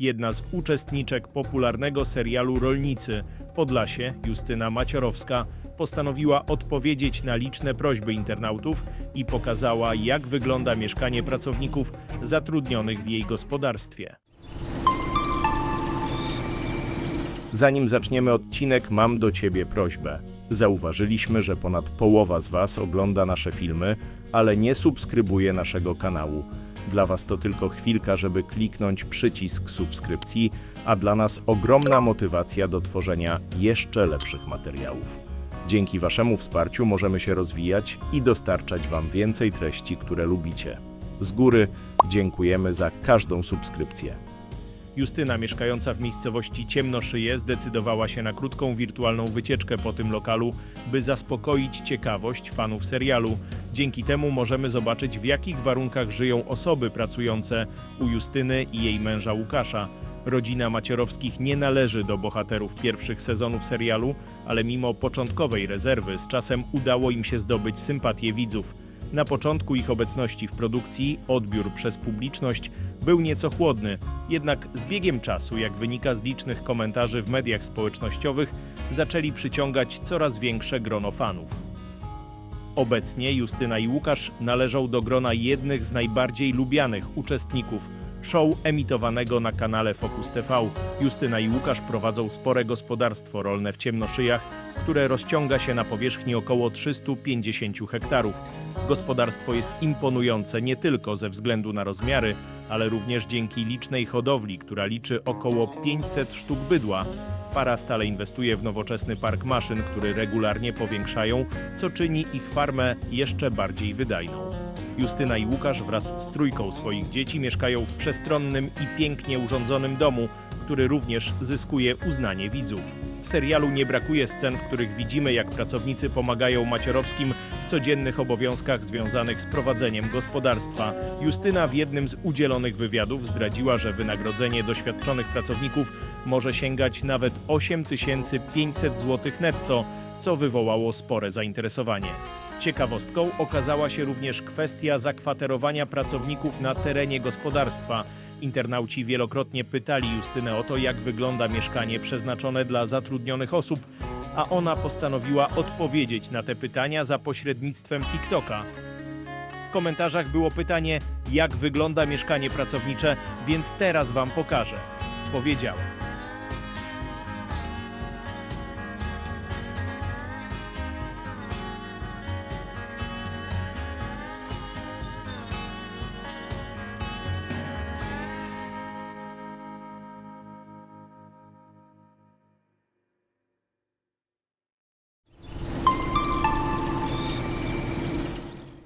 Jedna z uczestniczek popularnego serialu Rolnicy, Podlasie, Justyna Maciorowska, postanowiła odpowiedzieć na liczne prośby internautów i pokazała, jak wygląda mieszkanie pracowników zatrudnionych w jej gospodarstwie. Zanim zaczniemy odcinek, mam do Ciebie prośbę. Zauważyliśmy, że ponad połowa z Was ogląda nasze filmy, ale nie subskrybuje naszego kanału. Dla Was to tylko chwilka, żeby kliknąć przycisk subskrypcji, a dla nas ogromna motywacja do tworzenia jeszcze lepszych materiałów. Dzięki Waszemu wsparciu możemy się rozwijać i dostarczać Wam więcej treści, które lubicie. Z góry dziękujemy za każdą subskrypcję. Justyna, mieszkająca w miejscowości Ciemnoszyje, zdecydowała się na krótką wirtualną wycieczkę po tym lokalu, by zaspokoić ciekawość fanów serialu. Dzięki temu możemy zobaczyć, w jakich warunkach żyją osoby pracujące u Justyny i jej męża Łukasza. Rodzina Macierowskich nie należy do bohaterów pierwszych sezonów serialu, ale mimo początkowej rezerwy z czasem udało im się zdobyć sympatię widzów. Na początku ich obecności w produkcji odbiór przez publiczność był nieco chłodny, jednak z biegiem czasu, jak wynika z licznych komentarzy w mediach społecznościowych, zaczęli przyciągać coraz większe grono fanów. Obecnie Justyna i Łukasz należą do grona jednych z najbardziej lubianych uczestników show emitowanego na kanale Focus TV. Justyna i Łukasz prowadzą spore gospodarstwo rolne w Ciemnoszyjach, które rozciąga się na powierzchni około 350 hektarów. Gospodarstwo jest imponujące nie tylko ze względu na rozmiary, ale również dzięki licznej hodowli, która liczy około 500 sztuk bydła. Para stale inwestuje w nowoczesny park maszyn, który regularnie powiększają, co czyni ich farmę jeszcze bardziej wydajną. Justyna i Łukasz wraz z trójką swoich dzieci mieszkają w przestronnym i pięknie urządzonym domu, który również zyskuje uznanie widzów. W serialu nie brakuje scen, w których widzimy, jak pracownicy pomagają Maciorowskim w codziennych obowiązkach związanych z prowadzeniem gospodarstwa. Justyna w jednym z udzielonych wywiadów zdradziła, że wynagrodzenie doświadczonych pracowników może sięgać nawet 8500 zł netto, co wywołało spore zainteresowanie. Ciekawostką okazała się również kwestia zakwaterowania pracowników na terenie gospodarstwa. Internauci wielokrotnie pytali Justynę o to, jak wygląda mieszkanie przeznaczone dla zatrudnionych osób, a ona postanowiła odpowiedzieć na te pytania za pośrednictwem TikToka. W komentarzach było pytanie, jak wygląda mieszkanie pracownicze, więc teraz Wam pokażę. Powiedziała.